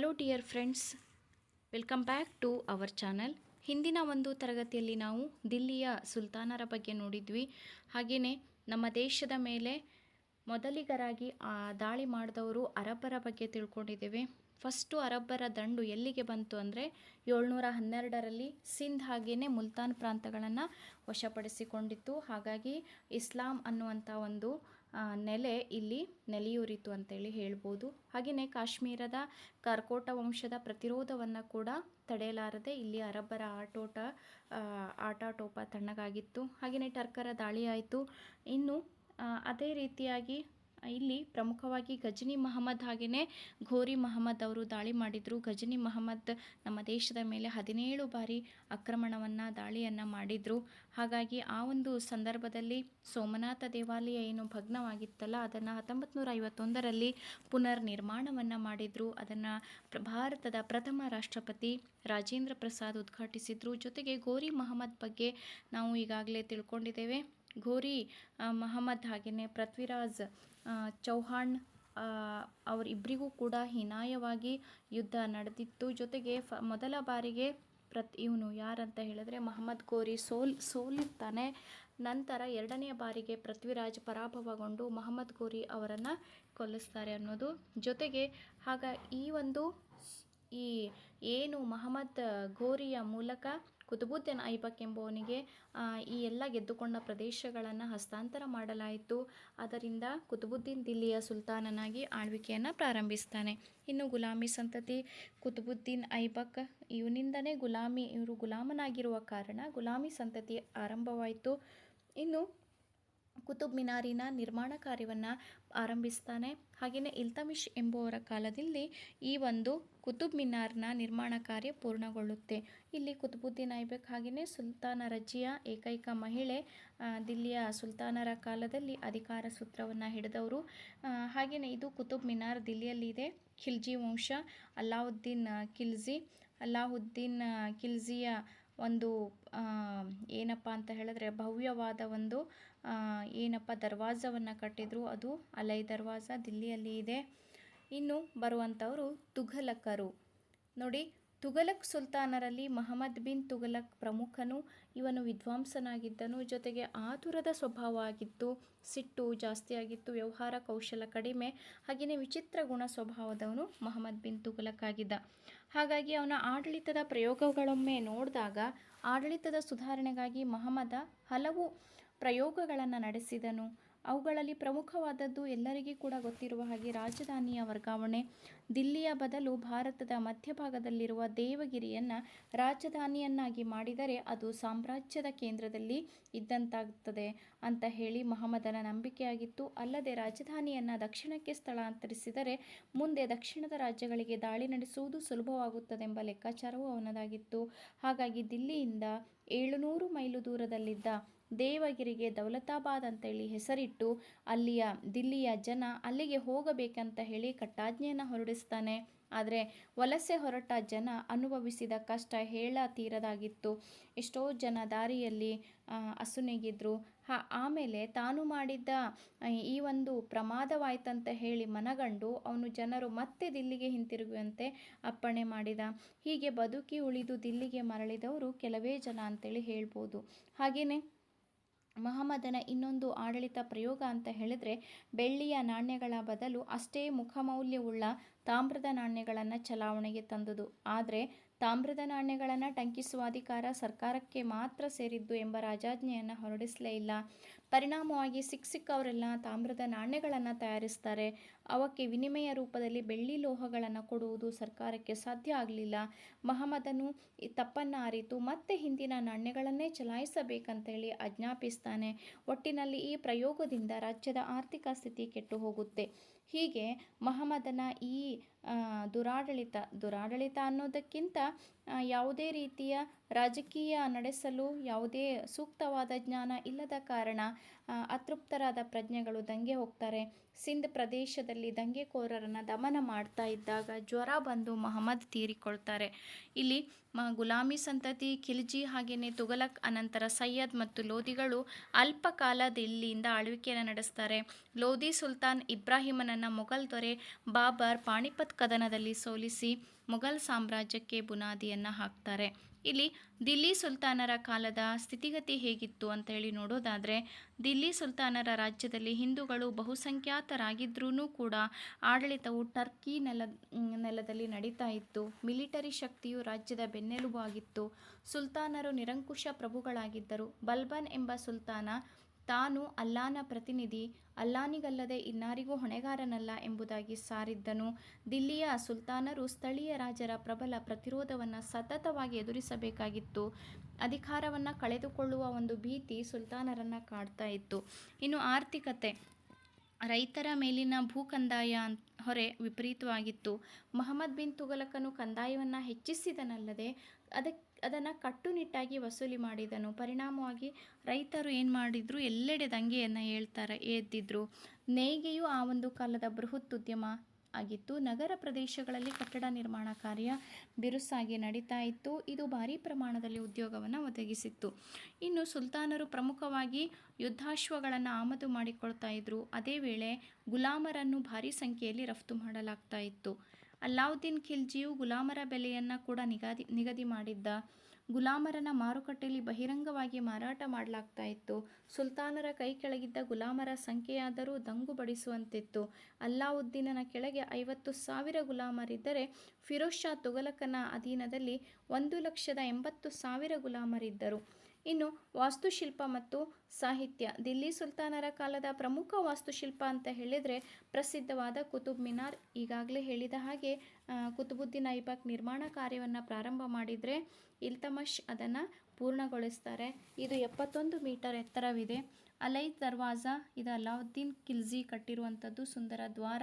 Hello dear friends welcome back to our channel ಹಿಂದಿನ ಒಂದು ತರಗತಿಯಲ್ಲಿ ನಾವು ದಿಲ್ಲಿಯ ಸುಲ್ತಾನರ ಬಗ್ಗೆ ನೋಡಿದ್ವಿ. ಹಾಗೆಯೇ ನಮ್ಮ ದೇಶದ ಮೇಲೆ ಮೊದಲಿಗರಾಗಿ ದಾಳಿ ಮಾಡಿದವರು ಅರಬ್ಬರ ಬಗ್ಗೆ ತಿಳ್ಕೊಂಡಿದ್ದೇವೆ. ಫಸ್ಟು ಅರಬ್ಬರ ದಂಡು ಎಲ್ಲಿಗೆ ಬಂತು ಅಂದರೆ ಏಳ್ನೂರ ಹನ್ನೆರಡರಲ್ಲಿ ಸಿಂಧ್ ಹಾಗೆಯೇ ಮುಲ್ತಾನ್ ಪ್ರಾಂತಗಳನ್ನು ವಶಪಡಿಸಿಕೊಂಡಿತ್ತು. ಹಾಗಾಗಿ ಇಸ್ಲಾಂ ಅನ್ನುವಂಥ ಒಂದು ನೆಲೆ ಇಲ್ಲಿ ನೆಲೆಯೂರಿತು ಅಂತೇಳಿ ಹೇಳ್ಬೋದು. ಹಾಗೆಯೇ ಕಾಶ್ಮೀರದ ಕರ್ಕೋಟ ವಂಶದ ಪ್ರತಿರೋಧವನ್ನು ಕೂಡ ತಡೆಯಲಾರದೆ ಇಲ್ಲಿ ಅರಬ್ಬರ ಆಟೋಟ ಆಟಾಟೋಪ ತಣ್ಣಗಾಗಿತ್ತು. ಹಾಗೆಯೇ ಟರ್ಕರ ದಾಳಿ ಆಯಿತು. ಇನ್ನು ಅದೇ ರೀತಿಯಾಗಿ ಇಲ್ಲಿ ಪ್ರಮುಖವಾಗಿ ಗಜನಿ ಮಹಮ್ಮದ್ ಹಾಗೆಯೇ ಘೋರಿ ಮಹಮ್ಮದ್ ಅವರು ದಾಳಿ ಮಾಡಿದರು. ಗಜನಿ ಮಹಮ್ಮದ್ ನಮ್ಮ ದೇಶದ ಮೇಲೆ ಹದಿನೇಳು ಬಾರಿ ಆಕ್ರಮಣವನ್ನು, ದಾಳಿಯನ್ನು ಮಾಡಿದರು. ಹಾಗಾಗಿ ಆ ಒಂದು ಸಂದರ್ಭದಲ್ಲಿ ಸೋಮನಾಥ ದೇವಾಲಯ ಏನು ಭಗ್ನವಾಗಿತ್ತಲ್ಲ, ಅದನ್ನು ಹತ್ತೊಂಬತ್ತು ನೂರ ಐವತ್ತೊಂದರಲ್ಲಿ ಪುನರ್ ನಿರ್ಮಾಣವನ್ನು ಮಾಡಿದರು. ಅದನ್ನು ಭಾರತದ ಪ್ರಥಮ ರಾಷ್ಟ್ರಪತಿ ರಾಜೇಂದ್ರ ಪ್ರಸಾದ್ ಉದ್ಘಾಟಿಸಿದರು. ಜೊತೆಗೆ ಗೋರಿ ಮಹಮ್ಮದ್ ಬಗ್ಗೆ ನಾವು ಈಗಾಗಲೇ ತಿಳ್ಕೊಂಡಿದ್ದೇವೆ. ಘೋರಿ ಮಹಮ್ಮದ್ ಹಾಗೆಯೇ ಪೃಥ್ವಿರಾಜ್ ಚೌಹಾಣ್ ಅವರಿಬ್ಬರಿಗೂ ಕೂಡ ಹೀನಾಯವಾಗಿ ಯುದ್ಧ ನಡೆದಿತ್ತು. ಜೊತೆಗೆ ಫ, ಮೊದಲ ಬಾರಿಗೆ ಪ್ರತಿ, ಇವನು ಯಾರಂತ ಹೇಳಿದ್ರೆ ಮಹಮ್ಮದ್ ಗೋರಿ ಸೋಲ್, ಸೋಲಿರ್ತಾನೆ. ನಂತರ ಎರಡನೇ ಬಾರಿಗೆ ಪೃಥ್ವಿರಾಜ್ ಪರಾಭವಗೊಂಡು ಮಹಮ್ಮದ್ ಗೋರಿ ಅವರನ್ನು ಕೊಲ್ಲಿಸ್ತಾರೆ ಅನ್ನೋದು. ಜೊತೆಗೆ ಆಗ ಈ ಒಂದು ಈ, ಏನು ಮಹಮ್ಮದ್ ಗೋರಿಯ ಮೂಲಕ ಕುತುಬುದ್ದೀನ್ ಐಬಕ್ ಎಂಬುವನಿಗೆ ಈ ಎಲ್ಲ ಗೆದ್ದುಕೊಂಡ ಪ್ರದೇಶಗಳನ್ನು ಹಸ್ತಾಂತರ ಮಾಡಲಾಯಿತು. ಅದರಿಂದ ಕುತುಬುದ್ದೀನ್ ದಿಲ್ಲಿಯ ಸುಲ್ತಾನನಾಗಿ ಆಳ್ವಿಕೆಯನ್ನು ಪ್ರಾರಂಭಿಸ್ತಾನೆ. ಇನ್ನು ಗುಲಾಮಿ ಸಂತತಿ ಕುತುಬುದ್ದೀನ್ ಐಬಕ್ ಇವನಿಂದನೇ ಗುಲಾಮಿ, ಇವರು ಗುಲಾಮನಾಗಿರುವ ಕಾರಣ ಗುಲಾಮಿ ಸಂತತಿ ಆರಂಭವಾಯಿತು. ಇನ್ನು ಕುತುಬ್ ಮಿನಾರಿನ ನಿರ್ಮಾಣ ಕಾರ್ಯವನ್ನು ಆರಂಭಿಸ್ತಾನೆ. ಹಾಗೆಯೇ ಇಲ್ತಮಿಷ್ ಎಂಬುವರ ಕಾಲದಲ್ಲಿ ಈ ಒಂದು ಕುತುಬ್ ಮಿನಾರ್ನ ನಿರ್ಮಾಣ ಕಾರ್ಯ ಪೂರ್ಣಗೊಳ್ಳುತ್ತೆ. ಇಲ್ಲಿ ಕುತುಬುದ್ದೀನ್ ಐಬೆಕ್ ಹಾಗೆಯೇ ಸುಲ್ತಾನ ರಜಿಯ, ಏಕೈಕ ಮಹಿಳೆ ದಿಲ್ಲಿಯ ಸುಲ್ತಾನರ ಕಾಲದಲ್ಲಿ ಅಧಿಕಾರ ಸೂತ್ರವನ್ನು ಹಿಡಿದವರು. ಹಾಗೆಯೇ ಇದು ಕುತುಬ್ ಮಿನಾರ್ ದಿಲ್ಲಿಯಲ್ಲಿದೆ. ಖಿಲ್ಜಿ ವಂಶ, ಅಲ್ಲಾವುದ್ದೀನ್ ಖಿಲ್ಜಿ, ಅಲ್ಲಾವುದ್ದೀನ್ ಖಿಲ್ಜಿಯ ಒಂದು ಏನಪ್ಪ ಅಂತ ಹೇಳಿದ್ರೆ ಭವ್ಯವಾದ ಒಂದು ಏನಪ್ಪ ದರ್ವಾಜವನ್ನು ಕಟ್ಟಿದ್ರು. ಅದು ಅಲೈ ದರ್ವಾಜ ದಿಲ್ಲಿಯಲ್ಲಿ ಇದೆ. ಇನ್ನು ಬರುವಂಥವರು ತುಘಲಕರು. ನೋಡಿ, ತುಘಲಕ್ ಸುಲ್ತಾನರಲ್ಲಿ ಮಹಮ್ಮದ್ ಬಿನ್ ತುಘಲಕ್ ಪ್ರಮುಖನು. ಇವನು ವಿದ್ವಾಂಸನಾಗಿದ್ದನು. ಜೊತೆಗೆ ಆತುರದ ಸ್ವಭಾವ ಆಗಿತ್ತು. ಸಿಟ್ಟು ಜಾಸ್ತಿಯಾಗಿತ್ತು ವ್ಯವಹಾರ ಕೌಶಲ ಕಡಿಮೆ. ಹಾಗೆಯೇ ವಿಚಿತ್ರ ಗುಣ ಸ್ವಭಾವದವನು ಮಹಮ್ಮದ್ ಬಿನ್ ತುಘಲಕ್ ಆಗಿದ್ದ. ಹಾಗಾಗಿ ಅವನ ಆಡಳಿತದ ಪ್ರಯೋಗಗಳೊಮ್ಮೆ ನೋಡಿದಾಗ ಆಡಳಿತದ ಸುಧಾರಣೆಗಾಗಿ ಮಹಮ್ಮದ ಹಲವು ಪ್ರಯೋಗಗಳನ್ನು ನಡೆಸಿದನು. ಅವುಗಳಲ್ಲಿ ಪ್ರಮುಖವಾದದ್ದು ಎಲ್ಲರಿಗೂ ಕೂಡ ಗೊತ್ತಿರುವ ಹಾಗೆ ರಾಜಧಾನಿಯ ವರ್ಗಾವಣೆ. ದಿಲ್ಲಿಯ ಬದಲು ಭಾರತದ ಮಧ್ಯಭಾಗದಲ್ಲಿರುವ ದೇವಗಿರಿಯನ್ನು ರಾಜಧಾನಿಯನ್ನಾಗಿ ಮಾಡಿದರೆ ಅದು ಸಾಮ್ರಾಜ್ಯದ ಕೇಂದ್ರದಲ್ಲಿ ಇದ್ದಂತಾಗುತ್ತದೆ ಅಂತ ಹೇಳಿ ಮಹಮ್ಮದನ ನಂಬಿಕೆಯಾಗಿತ್ತು. ಅಲ್ಲದೆ ರಾಜಧಾನಿಯನ್ನು ದಕ್ಷಿಣಕ್ಕೆ ಸ್ಥಳಾಂತರಿಸಿದರೆ ಮುಂದೆ ದಕ್ಷಿಣದ ರಾಜ್ಯಗಳಿಗೆ ದಾಳಿ ನಡೆಸುವುದು ಸುಲಭವಾಗುತ್ತದೆ ಎಂಬ ಲೆಕ್ಕಾಚಾರವೂ ಅವನದಾಗಿತ್ತು. ಹಾಗಾಗಿ ದಿಲ್ಲಿಯಿಂದ ಏಳುನೂರು ಮೈಲು ದೂರದಲ್ಲಿದ್ದ ದೇವಗಿರಿಗೆ ದೌಲತಾಬಾದ್ ಅಂತೇಳಿ ಹೆಸರಿಟ್ಟು ಅಲ್ಲಿಯ ದಿಲ್ಲಿಯ ಜನ ಅಲ್ಲಿಗೆ ಹೋಗಬೇಕಂತ ಹೇಳಿ ಕಟ್ಟಾಜ್ಞೆಯನ್ನು ಹೊರಡಿಸ್ತಾನೆ. ಆದರೆ ವಲಸೆ ಹೊರಟ ಜನ ಅನುಭವಿಸಿದ ಕಷ್ಟ ಹೇಳ ತೀರದಾಗಿತ್ತು. ಎಷ್ಟೋ ಜನ ದಾರಿಯಲ್ಲಿ ಅಸುನೀಗಿದ್ರು ಆಮೇಲೆ ತಾನು ಮಾಡಿದ್ದ ಈ ಒಂದು ಪ್ರಮಾದವಾಯ್ತಂತ ಹೇಳಿ ಮನಗಂಡು ಅವನು ಜನರು ಮತ್ತೆ ದಿಲ್ಲಿಗೆ ಹಿಂತಿರುಗುವಂತೆ ಅಪ್ಪಣೆ ಮಾಡಿದ. ಹೀಗೆ ಬದುಕಿ ಉಳಿದು ದಿಲ್ಲಿಗೆ ಮರಳಿದವರು ಕೆಲವೇ ಜನ ಅಂತೇಳಿ ಹೇಳ್ಬೋದು. ಹಾಗೆಯೇ ಮಹಮ್ಮದನ ಇನ್ನೊಂದು ಆಡಳಿತ ಪ್ರಯೋಗ ಅಂತ ಹೇಳಿದ್ರೆ ಬೆಳ್ಳಿಯ ನಾಣ್ಯಗಳ ಬದಲು ಅಷ್ಟೇ ಮುಖಮೌಲ್ಯವುಳ್ಳ ತಾಮ್ರದ ನಾಣ್ಯಗಳನ್ನು ಚಲಾವಣೆಗೆ ತಂದುದು. ಆದರೆ ತಾಮ್ರದ ನಾಣ್ಯಗಳನ್ನು ಟಂಕಿಸುವ ಅಧಿಕಾರ ಸರ್ಕಾರಕ್ಕೆ ಮಾತ್ರ ಸೇರಿದ್ದು ಎಂಬ ರಾಜಾಜ್ಞೆಯನ್ನು ಹೊರಡಿಸಲೇ ಇಲ್ಲ. ಪರಿಣಾಮವಾಗಿ ಸಿಕ್ಕ ಸಿಕ್ಕವರೆಲ್ಲ ತಾಮ್ರದ ನಾಣ್ಯಗಳನ್ನು ತಯಾರಿಸ್ತಾರೆ. ಅವಕ್ಕೆ ವಿನಿಮಯ ರೂಪದಲ್ಲಿ ಬೆಳ್ಳಿ ಲೋಹಗಳನ್ನು ಕೊಡುವುದು ಸರ್ಕಾರಕ್ಕೆ ಸಾಧ್ಯ ಆಗಲಿಲ್ಲ. ಮಹಮ್ಮದನು ತಪ್ಪನ್ನು ಅರಿತು ಮತ್ತೆ ಹಿಂದಿನ ನಾಣ್ಯಗಳನ್ನೇ ಚಲಾಯಿಸಬೇಕಂತೇಳಿ ಆಜ್ಞಾಪಿಸ್ತಾನೆ. ಒಟ್ಟಿನಲ್ಲಿ ಈ ಪ್ರಯೋಗದಿಂದ ರಾಜ್ಯದ ಆರ್ಥಿಕ ಸ್ಥಿತಿ ಕೆಟ್ಟು ಹೋಗುತ್ತೆ. ಹೀಗೆ ಮಹಮ್ಮದನ ಈ ದುರಾಡಳಿತ ದುರಾಡಳಿತ ಅನ್ನೋದಕ್ಕಿಂತ ಯಾವುದೇ ರೀತಿಯ ರಾಜಕೀಯ ನಡೆಸಲು ಯಾವುದೇ ಸೂಕ್ತವಾದ ಜ್ಞಾನ ಇಲ್ಲದ ಕಾರಣ ಅತೃಪ್ತರಾದ ಪ್ರಜ್ಞೆಗಳು ದಂಗೆ ಹೋಗ್ತಾರೆ. ಸಿಂಧ್ ಪ್ರದೇಶದಲ್ಲಿ ದಂಗೆಕೋರರನ್ನು ದಮನ ಮಾಡ್ತಾ ಇದ್ದಾಗ ಜ್ವರ ಬಂದು ಮಹಮ್ಮದ್ ತೀರಿಕೊಳ್ತಾರೆ. ಇಲ್ಲಿ ಗುಲಾಮಿ ಸಂತತಿ, ಖಿಲ್ಜಿ ಹಾಗೆಯೇ ತುಘಲಕ್ ಅನಂತರ ಸೈಯದ್ ಮತ್ತು ಲೋಧಿಗಳು ಅಲ್ಪ ಕಾಲ ದಿಲ್ಲಿಯಿಂದ ಆಳ್ವಿಕೆಯನ್ನು ನಡೆಸ್ತಾರೆ. ಲೋಧಿ ಸುಲ್ತಾನ್ ಇಬ್ರಾಹಿಮನನ್ನ ಮೊಘಲ್ ದೊರೆ ಬಾಬರ್ ಪಾಣಿಪತ್ ಕದನದಲ್ಲಿ ಸೋಲಿಸಿ ಮೊಘಲ್ ಸಾಮ್ರಾಜ್ಯಕ್ಕೆ ಬುನಾದಿಯನ್ನು ಹಾಕ್ತಾರೆ. ಇಲ್ಲಿ ದಿಲ್ಲಿ ಸುಲ್ತಾನರ ಕಾಲದ ಸ್ಥಿತಿಗತಿ ಹೇಗಿತ್ತು ಅಂತ ಹೇಳಿ ನೋಡೋದಾದರೆ, ದಿಲ್ಲಿ ಸುಲ್ತಾನರ ರಾಜ್ಯದಲ್ಲಿ ಹಿಂದೂಗಳು ಬಹುಸಂಖ್ಯಾತರಾಗಿದ್ರೂ ಕೂಡ ಆಡಳಿತವು ಟರ್ಕಿ ನೆಲ, ನೆಲದಲ್ಲಿ ನಡೀತಾ ಇತ್ತು. ಮಿಲಿಟರಿ ಶಕ್ತಿಯು ರಾಜ್ಯದ ಬೆನ್ನೆಲುಬು ಆಗಿತ್ತು. ಸುಲ್ತಾನರು ನಿರಂಕುಶ ಪ್ರಭುಗಳಾಗಿದ್ದರು. ಬಲ್ಬನ್ ಎಂಬ ಸುಲ್ತಾನ ತಾನು ಅಲ್ಲಾನ ಪ್ರತಿನಿಧಿ, ಅಲ್ಲಾನಿಗಲ್ಲದೆ ಇನ್ನಾರಿಗೂ ಹೊಣೆಗಾರನಲ್ಲ ಎಂಬುದಾಗಿ ಸಾರಿದ್ದನು. ದಿಲ್ಲಿಯ ಸುಲ್ತಾನರು ಸ್ಥಳೀಯ ರಾಜರ ಪ್ರಬಲ ಪ್ರತಿರೋಧವನ್ನು ಸತತವಾಗಿ ಎದುರಿಸಬೇಕಾಗಿತ್ತು. ಅಧಿಕಾರವನ್ನು ಕಳೆದುಕೊಳ್ಳುವ ಒಂದು ಭೀತಿ ಸುಲ್ತಾನರನ್ನು ಕಾಡ್ತಾ ಇತ್ತು. ಇನ್ನು ಆರ್ಥಿಕತೆ, ರೈತರ ಮೇಲಿನ ಭೂ ಕಂದಾಯ ಹೊರೆ ವಿಪರೀತವಾಗಿತ್ತು. ಮಹಮ್ಮದ್ ಬಿನ್ ತುಗಲಕನು ಕಂದಾಯವನ್ನು ಹೆಚ್ಚಿಸಿದನಲ್ಲದೆ ಅದಕ್ಕೆ ಅದನ್ನು ಕಟ್ಟುನಿಟ್ಟಾಗಿ ವಸೂಲಿ ಮಾಡಿದನು. ಪರಿಣಾಮವಾಗಿ ರೈತರು ಏನು ಮಾಡಿದ್ರು? ಎಲ್ಲೆಡೆ ದಂಗೆಯನ್ನು ಹೇಳ್ತಾರೆ ಎದ್ದಿದ್ರು ನೇಯ್ಗೆಯು ಆ ಒಂದು ಕಾಲದ ಬೃಹತ್ ಉದ್ಯಮ ಆಗಿತ್ತು. ನಗರ ಪ್ರದೇಶಗಳಲ್ಲಿ ಕಟ್ಟಡ ನಿರ್ಮಾಣ ಕಾರ್ಯ ಬಿರುಸಾಗಿ ನಡೀತಾ ಇತ್ತು. ಇದು ಭಾರೀ ಪ್ರಮಾಣದಲ್ಲಿ ಉದ್ಯೋಗವನ್ನು ಒದಗಿಸಿತ್ತು. ಇನ್ನು ಸುಲ್ತಾನರು ಪ್ರಮುಖವಾಗಿ ಯುದ್ಧಾಶ್ವಗಳನ್ನು ಆಮದು ಮಾಡಿಕೊಳ್ತಾ ಇದ್ರು. ಅದೇ ವೇಳೆ ಗುಲಾಮರನ್ನು ಭಾರಿ ಸಂಖ್ಯೆಯಲ್ಲಿ ರಫ್ತು ಮಾಡಲಾಗ್ತಾ ಇತ್ತು. ಅಲ್ಲಾವುದ್ದೀನ್ ಖಿಲ್ಜಿಯು ಗುಲಾಮರ ಬೆಲೆಯನ್ನು ಕೂಡ ನಿಗದಿ ನಿಗದಿ ಮಾಡಿದ್ದ. ಗುಲಾಮರನ್ನ ಮಾರುಕಟ್ಟೆಯಲ್ಲಿ ಬಹಿರಂಗವಾಗಿ ಮಾರಾಟ ಮಾಡಲಾಗ್ತಾ ಇತ್ತು. ಸುಲ್ತಾನರ ಕೈ ಕೆಳಗಿದ್ದ ಗುಲಾಮರ ಸಂಖ್ಯೆಯಾದರೂ ದಂಗು ಬಡಿಸುವಂತಿತ್ತು. ಅಲ್ಲಾವುದ್ದೀನನ ಕೆಳಗೆ ಐವತ್ತು ಸಾವಿರ ಗುಲಾಮರಿದ್ದರೆ ಫಿರೋಜ್ ಶಾ ತುಘಲಕನ ಅಧೀನದಲ್ಲಿ ಒಂದು ಲಕ್ಷದ ಎಂಬತ್ತು ಸಾವಿರ ಗುಲಾಮರಿದ್ದರು. ಇನ್ನು ವಾಸ್ತುಶಿಲ್ಪ ಮತ್ತು ಸಾಹಿತ್ಯ. ದಿಲ್ಲಿ ಸುಲ್ತಾನರ ಕಾಲದ ಪ್ರಮುಖ ವಾಸ್ತುಶಿಲ್ಪ ಅಂತ ಹೇಳಿದರೆ ಪ್ರಸಿದ್ಧವಾದ ಕುತುಬ್ ಮಿನಾರ್. ಈಗಾಗಲೇ ಹೇಳಿದ ಹಾಗೆ ಕುತುಬುದ್ದೀನ್ ಐಬಾಕ್ ನಿರ್ಮಾಣ ಕಾರ್ಯವನ್ನು ಪ್ರಾರಂಭ ಮಾಡಿದರೆ ಇಲ್ತಮಶ್ ಅದನ್ನು ಪೂರ್ಣಗೊಳಿಸ್ತಾರೆ. ಇದು ಎಪ್ಪತ್ತೊಂದು ಮೀಟರ್ ಎತ್ತರವಿದೆ. ಅಲೈ ದರ್ವಾಜಾ, ಇದು ಅಲಾವುದ್ದೀನ್ ಖಿಲ್ಜಿ ಕಟ್ಟಿರುವಂಥದ್ದು ಸುಂದರ ದ್ವಾರ,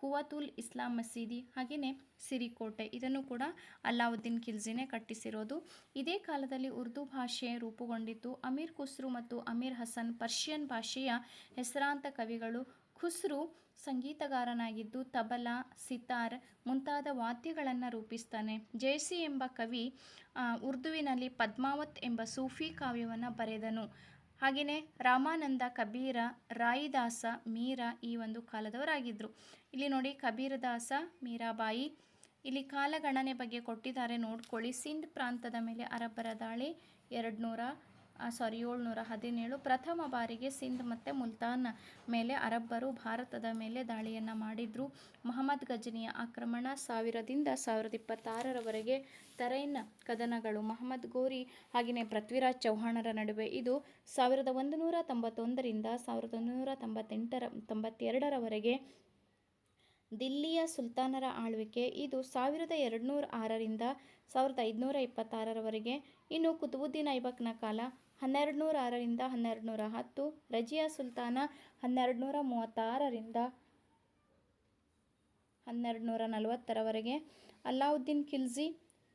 ಕುವತುಲ್ ಇಸ್ಲಾಂ ಮಸೀದಿ ಹಾಗೆಯೇ ಸಿರಿಕೋಟೆ. ಇದನ್ನು ಕೂಡ ಅಲ್ಲಾವುದ್ದೀನ್ ಖಿಲ್ಜಿನೇ ಕಟ್ಟಿಸಿರೋದು. ಇದೇ ಕಾಲದಲ್ಲಿ ಉರ್ದು ಭಾಷೆ ರೂಪುಗೊಂಡಿತ್ತು. ಅಮೀರ್ ಖುಸ್ರು ಮತ್ತು ಅಮೀರ್ ಹಸನ್ ಪರ್ಷಿಯನ್ ಭಾಷೆಯ ಹೆಸರಾಂತ ಕವಿಗಳು ಖುಸ್ರು ಸಂಗೀತಗಾರನಾಗಿದ್ದು ತಬಲಾ, ಸಿತಾರ್ ಮುಂತಾದ ವಾದ್ಯಗಳನ್ನು ರೂಪಿಸ್ತಾನೆ. ಜೇಸಿ ಎಂಬ ಕವಿ ಉರ್ದುವಿನಲ್ಲಿ ಪದ್ಮಾವತ್ ಎಂಬ ಸೂಫಿ ಕಾವ್ಯವನ್ನು ಬರೆದನು. ಹಾಗೆಯೇ ರಾಮಾನಂದ, ಕಬೀರ, ರಾಯಿದಾಸ, ಮೀರಾ ಈ ಒಂದು ಕಾಲದವರಾಗಿದ್ದರು ಇಲ್ಲಿ ನೋಡಿ ಕಬೀರದಾಸ, ಮೀರಾಬಾಯಿ, ಇಲ್ಲಿ ಕಾಲಗಣನೆ ಬಗ್ಗೆ ಕೊಟ್ಟಿದ್ದಾರೆ. ನೋಡ್ಕೊಳ್ಳಿ, ಸಿಂಧ್ ಪ್ರಾಂತದ ಮೇಲೆ ಅರಬ್ಬರ ದಾಳಿ ಎರಡು ನೂರ ಸಾರಿ, ಏಳ್ನೂರ ಹದಿನೇಳು ಪ್ರಥಮ ಬಾರಿಗೆ ಸಿಂಧ್ ಮತ್ತು ಮುಲ್ತಾನ್ ಮೇಲೆ ಅರಬ್ಬರು ಭಾರತದ ಮೇಲೆ ದಾಳಿಯನ್ನು ಮಾಡಿದ್ರು. ಮೊಹಮ್ಮದ್ ಗಜನಿಯ ಆಕ್ರಮಣ ಸಾವಿರದಿಂದ ಸಾವಿರದ ಇಪ್ಪತ್ತಾರರವರೆಗೆ ತರೈನ್ ಕದನಗಳು, ಮಹಮ್ಮದ್ ಗೋರಿ ಹಾಗೆಯೇ ಪೃಥ್ವಿರಾಜ್ ಚೌಹಾಣರ ನಡುವೆ. ಇದು ಸಾವಿರದ ಒಂದುನೂರ ತೊಂಬತ್ತೊಂದರಿಂದ ಸಾವಿರದ ಒಂದುನೂರ ತೊಂಬತ್ತೆಂಟರ, ತೊಂಬತ್ತೆರಡರವರೆಗೆ ದಿಲ್ಲಿಯ ಸುಲ್ತಾನರ ಆಳ್ವಿಕೆ. ಇದು ಸಾವಿರದ ಎರಡುನೂರ ಆರರಿಂದ ಸಾವಿರದ ಐದುನೂರ ಇಪ್ಪತ್ತಾರರವರೆಗೆ. ಇನ್ನು ಕುತುಬುದ್ದೀನ್ ಐಬಕ್ನ ಕಾಲ ಹನ್ನೆರಡು ನೂರ ಆರರಿಂದ ಹನ್ನೆರಡು ನೂರ ಹತ್ತು ರಜಿಯಾ ಸುಲ್ತಾನ ಹನ್ನೆರಡು ನೂರ ಮೂವತ್ತಾರರಿಂದ ಹನ್ನೆರಡು ನೂರ ನಲವತ್ತರವರೆಗೆ ಅಲ್ಲಾವುದ್ದೀನ್ ಖಿಲ್ಜಿ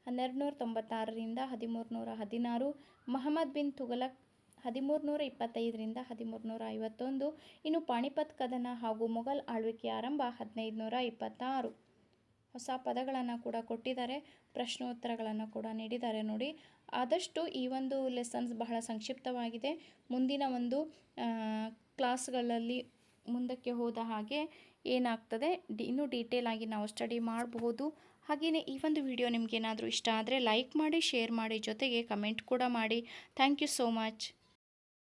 ಹನ್ನೆರಡು ನೂರ ತೊಂಬತ್ತಾರರಿಂದ ಹದಿಮೂರು ನೂರ ಹದಿನಾರು ಮಹಮ್ಮದ್ ಬಿನ್ ತುಗಲಕ್ ಹದಿಮೂರು ನೂರ ಇಪ್ಪತ್ತೈದರಿಂದ ಹದಿಮೂರು ನೂರ ಐವತ್ತೊಂದು ಇನ್ನು ಪಾಣಿಪತ್ ಕದನ ಹಾಗೂ ಮೊಘಲ್ ಆಳ್ವಿಕೆ ಆರಂಭ ಹದಿನೈದು ನೂರ ಇಪ್ಪತ್ತಾರು ಹೊಸ ಪದಗಳನ್ನು ಕೂಡ ಕೊಟ್ಟಿದ್ದಾರೆ, ಪ್ರಶ್ನೋತ್ತರಗಳನ್ನು ಕೂಡ ನೀಡಿದ್ದಾರೆ ನೋಡಿ. ಆದಷ್ಟು ಈ ಒಂದು ಲೆಸನ್ಸ್ ಬಹಳ ಸಂಕ್ಷಿಪ್ತವಾಗಿದೆ. ಮುಂದಿನ ಒಂದು ಕ್ಲಾಸ್ಗಳಲ್ಲಿ ಮುಂದಕ್ಕೆ ಹೋದ ಹಾಗೆ ಏನಾಗ್ತದೆ, ಡಿ, ಇನ್ನೂ ಡೀಟೇಲ್ ಆಗಿ ನಾವು ಸ್ಟಡಿ ಮಾಡಬಹುದು. ಹಾಗೆಯೇ ಈ ಒಂದು ವಿಡಿಯೋ ನಿಮಗೇನಾದರೂ ಇಷ್ಟ ಆದರೆ ಲೈಕ್ ಮಾಡಿ ಶೇರ್ ಮಾಡಿ, ಜೊತೆಗೆ ಕಮೆಂಟ್ ಕೂಡ ಮಾಡಿ. Thank you so much